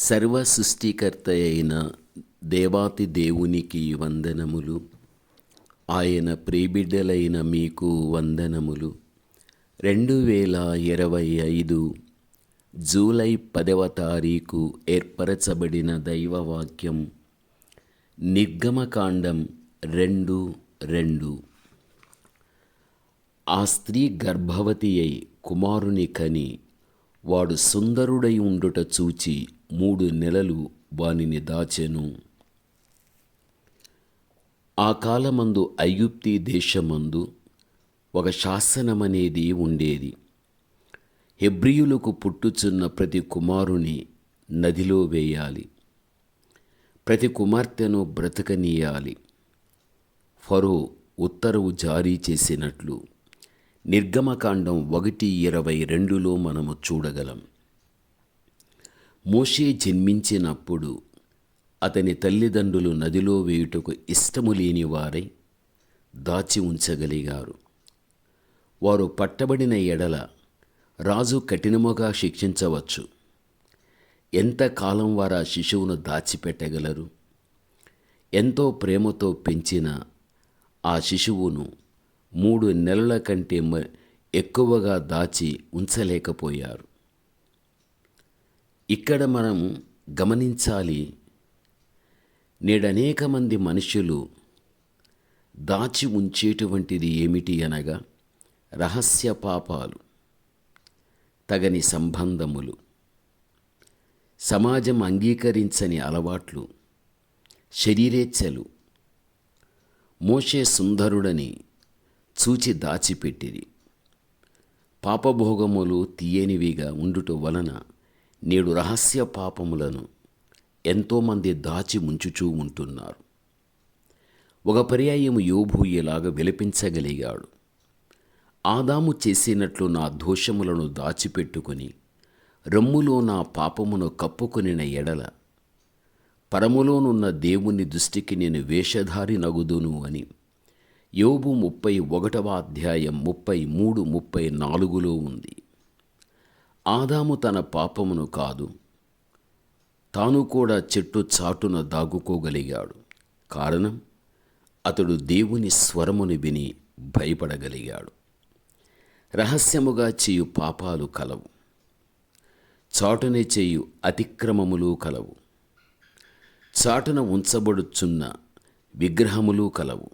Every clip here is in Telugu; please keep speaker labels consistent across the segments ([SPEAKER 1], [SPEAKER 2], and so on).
[SPEAKER 1] సర్వ సృష్టికర్త అయిన దేవాతి దేవునికి వందనములు. ఆయన ప్రీబిడ్డలైన మీకు వందనములు. రెండు వేల ఇరవై ఐదు జూలై పదవ తారీఖు ఏర్పరచబడిన దైవవాక్యం. నిర్గమకాండం రెండు రెండు. ఆ స్త్రీ గర్భవతి అయి కుమారుని కని వాడు సుందరుడై ఉండుట చూచి మూడు నెలలు వానిని దాచెను. ఆ కాలమందు అయ్యుప్తి దేశమందు ఒక శాసనమనేది ఉండేది. హెబ్రియులకు పుట్టుచున్న ప్రతి కుమారుని నదిలో వేయాలి. ప్రతి కుమార్తెను బ్రతకనీయాలి. ఫరో ఉత్తర్వు జారీ చేసినట్లు నిర్గమకాండం ఒకటి ఇరవై రెండులో మనము చూడగలం. మోషే జన్మించినప్పుడు అతని తల్లిదండ్రులు నదిలో వేయుటకు ఇష్టము లేని వారై దాచి ఉంచగలిగారు. వారు పట్టబడిన ఎడల రాజు కఠినముగా శిక్షించవచ్చు. ఎంతకాలం వారు ఆ శిశువును దాచిపెట్టగలరు? ఎంతో ప్రేమతో పెంచిన ఆ శిశువును మూడు నెలల కంటే ఎక్కువగా దాచి ఉంచలేకపోయారు. ఇక్కడ మనం గమనించాలి నేడనేక మంది మనుషులు దాచి ఉంచేటువంటిది ఏమిటి అనగా రహస్య పాపాలు తగని సంబంధములు సమాజం అంగీకరించని అలవాట్లు శరీరేచ్ఛలు మోషే సుందరుడని చూచి దాచిపెట్టిరి. పాపభోగములు తీయనివిగా ఉండుట వలన నేడు రహస్య పాపములను ఎంతోమంది దాచి ముంచుచూ ఉంటున్నారు. ఒక పర్యాయము యోభు ఇలాగ విలపించగలిగాడు? ఆదాము చేసినట్లు నా దోషములను దాచిపెట్టుకొని రమ్ములో నా పాపమును కప్పుకొనిన ఎడల పరములోనున్న దేవుని దృష్టికి నేను వేషధారి నగుదును అని యోబు ముప్పై ఒకటవ అధ్యాయం ముప్పై మూడు ముప్పై నాలుగులో ఉంది. ఆదాము తన పాపమును కాదు. తాను కూడా చెట్టు చాటున దాగుకోగలిగాడు. కారణం అతడు దేవుని స్వరముని విని భయపడగలిగాడు. రహస్యముగా చేయు పాపాలు కలవు. చాటునే చేయు అతిక్రమములు కలవు. చాటున ఉంచబడుచున్న విగ్రహములు కలవు.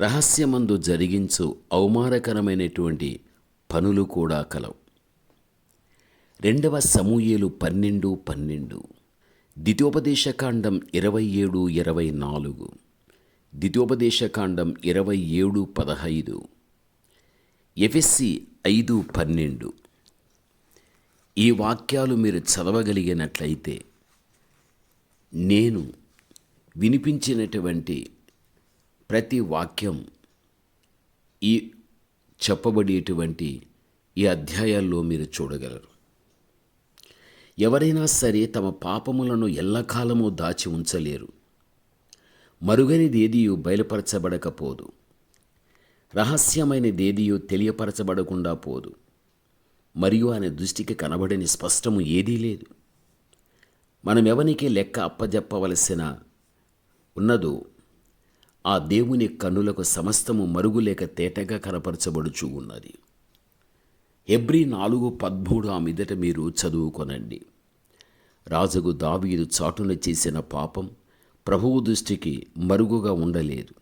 [SPEAKER 1] రహస్యమందు జరిగించు అవమానకరమైనటువంటి పనులు కూడా కలవు. రెండవ సమూయేలు పన్నెండు పన్నెండు. ద్వితీయోపదేశకాండం ఇరవై ఏడు ఇరవై నాలుగు. ద్వితీయోపదేశకాండం ఇరవై ఏడు పదహైదు. ఎఫ్ఎస్సి ఐదు పన్నెండు. ఈ వాక్యాలు మీరు చదవగలిగినట్లయితే నేను వినిపించినటువంటి ప్రతి వాక్యం ఈ చెప్పబడేటువంటి ఈ అధ్యాయాల్లో మీరు చూడగలరు. ఎవరైనా సరే తమ పాపములను ఎల్లకాలము దాచి ఉంచలేరు. మరుగనిదేదియు బయలుపరచబడకపోదు. రహస్యమైనదేదియు తెలియపరచబడకుండా పోదు. మరియు ఆయన దృష్టికి కనబడని స్పష్టము ఏదీ లేదు. మనం ఎవనికి లెక్క అప్పజెప్పవలసిన ఉన్నదో ఆ దేవుని కన్నులకు సమస్తము మరుగులేక తేటగా కనపరచబడుచు ఉన్నది. ఎబ్రి నాలుగు పద్మూడు ఆ మీదట మీరు చదువుకొనండి. రాజుకు దావీదు చాటున చేసిన పాపం ప్రభువు దృష్టికి మరుగుగా ఉండలేదు.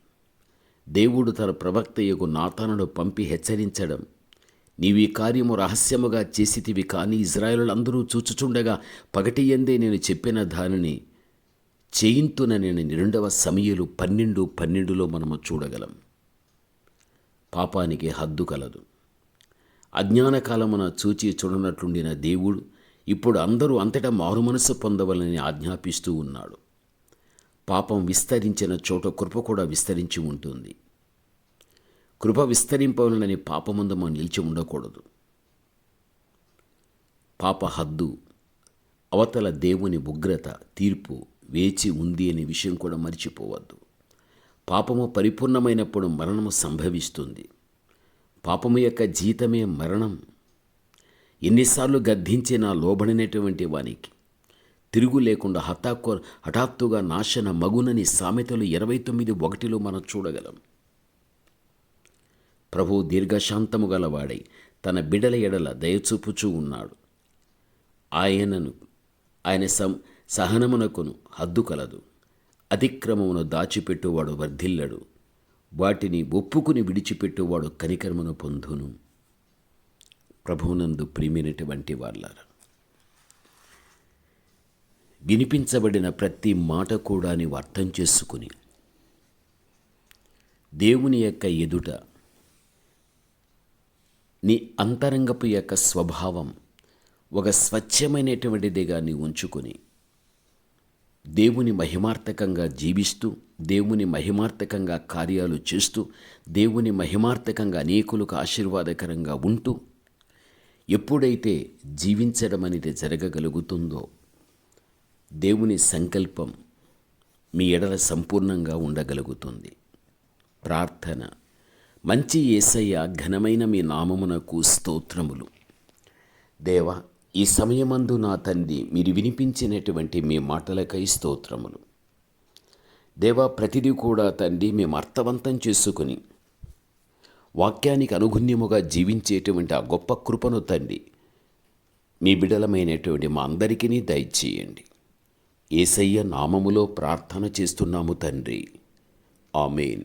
[SPEAKER 1] దేవుడు తన ప్రవక్తయ్యకు నాతానుడు పంపి హెచ్చరించడం నీవు ఈ కార్యము రహస్యముగా చేసితివి కానీ ఇజ్రాయేలులందరూ చూచుచుండగా పగటి ఎందే నేను చెప్పిన దానిని చేయింతునని నేను రెండవ సమయలు పన్నెండు పన్నెండులో మనము చూడగలం. పాపానికి హద్దు కలదు. అజ్ఞానకాలమున చూచి చూడనట్లుండిన దేవుడు ఇప్పుడు అందరూ అంతటా మారుమనసు పొందవలని ఆజ్ఞాపిస్తూ ఉన్నాడు. పాపం విస్తరించిన చోట కృప కూడా విస్తరించి ఉంటుంది. కృప విస్తరింపవలనని పాపముందు మనం నిలిచి ఉండకూడదు. పాప హద్దు అవతల దేవుని ఉగ్రత తీర్పు వేచి ఉంది అనే విషయం కూడా మర్చిపోవద్దు. పాపము పరిపూర్ణమైనప్పుడు మరణము సంభవిస్తుంది. పాపము యొక్క జీతమే మరణం. ఎన్నిసార్లు గద్దించినా లోబడినటువంటి వానికి తిరుగు లేకుండా హఠాక్కు హఠాత్తుగా నాశన మగునని సామెతలు ఇరవై తొమ్మిది ఒకటిలో మనం చూడగలం. ప్రభు దీర్ఘశాంతము గలవాడై తన బిడల ఎడల దయచూపుచూ ఉన్నాడు. ఆయనను ఆయన సం సహనమునకును హద్దు కలదు. అతిక్రమమును దాచిపెట్టువాడు వర్ధిల్లడు. వాటిని ఒప్పుకుని విడిచిపెట్టువాడు కనికర్మను పొందును. ప్రభువునందు ప్రియమైనటువంటి వాళ్ళ వినిపించబడిన ప్రతి మాట కూడా నీవు అర్థం చేసుకుని దేవుని యొక్క ఎదుట నీ అంతరంగపు యొక్క స్వభావం ఒక స్వచ్ఛమైనటువంటిదిగా నీ ఉంచుకొని దేవుని మహిమార్థకంగా జీవిస్తూ దేవుని మహిమార్థకంగా కార్యాలు చేస్తూ దేవుని మహిమార్థకంగా అనేకులకు ఆశీర్వాదకరంగా ఉంటూ ఎప్పుడైతే జీవించడం అనేది జరగగలుగుతుందో దేవుని సంకల్పం మీ ఎడల సంపూర్ణంగా ఉండగలుగుతుంది. ప్రార్థన. మంచి ఏసయ్య ఘనమైన మీ నామమునకు స్తోత్రములు. దేవా ఈ సమయమందు నా తండ్రి మీరు వినిపించినటువంటి మీ మాటలకై స్తోత్రములు. దేవా ప్రతిదీ కూడా తండ్రి మేము అర్థవంతం చేసుకుని వాక్యానికి అనుగుణ్యముగా జీవించేటువంటి ఆ గొప్ప కృపను తండ్రి మీ బిడలమైనటువంటి మా అందరికీ దయచేయండి. ఏసయ్య నామములో ప్రార్థన చేస్తున్నాము తండ్రి. ఆమెన్.